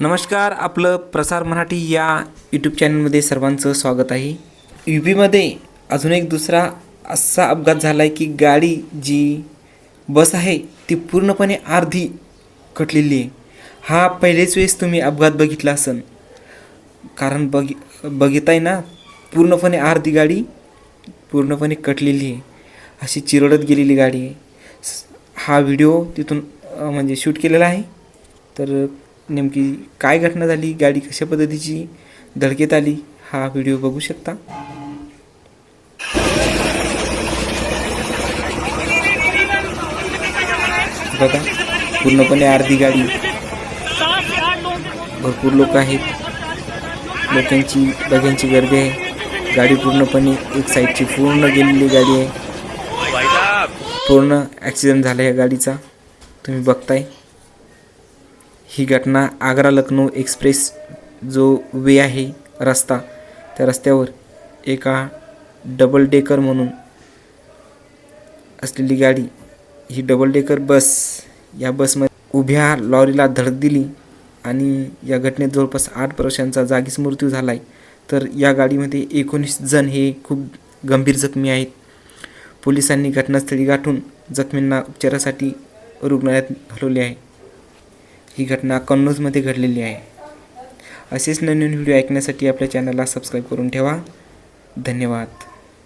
नमस्कार आपलं प्रसार मराठी या यूट्यूब चॅनलमध्ये सर्वांचं स्वागत आहे. यू पीमध्ये अजून एक दुसरा असा अपघात झाला आहे की गाडी जी बस आहे ती पूर्णपणे अर्धी कटलेली आहे. हा पहिलेच वेळेस तुम्ही अपघात बघितला असन. कारण बघि बघिताय ना पूर्णपणे अर्धी गाडी पूर्णपणे कटलेली आहे. अशी चिरडत गेलेली गाडी आहे. हा व्हिडिओ तिथून म्हणजे शूट केलेला आहे. तर नेमकी काय घटना झाली गाडी कशा पद्धतीची धडकेत आली हा व्हिडिओ बघू शकता. बघा पूर्णपणे अर्धी गाडी. भरपूर लोक आहेत. लोकांची बघ्यांची गर्दी आहे. गाडी पूर्णपणे एक साईडची पूर्ण गेलेली गाडी आहे. पूर्ण ॲक्सिडेंट झाला या गाडीचा. तुम्ही बघताय. ही घटना आग्रा लखनौ एक्सप्रेस जो वे आहे रस्ता त्या रस्त्यावर एका डबल डेकर म्हणून असलेली गाडी ही डबल डेकर बस या बसमध्ये उभ्या लॉरीला धडक दिली आणि या घटनेत जवळपास आठ प्रवाशांचा जागीच मृत्यू झाला आहे तर या गाडीमध्ये एकोणीस जण हे खूप गंभीर जखमी आहेत. पोलिसांनी घटनास्थळी गाठून जखमींना उपचारासाठी रुग्णालयात हलवले आहे. ही घटना कन्नौजमध्ये घडलेली आहे. असेच नवीन व्हिडिओ ऐकण्यासाठी आपल्या चॅनलला सबस्क्राईब करून ठेवा. धन्यवाद.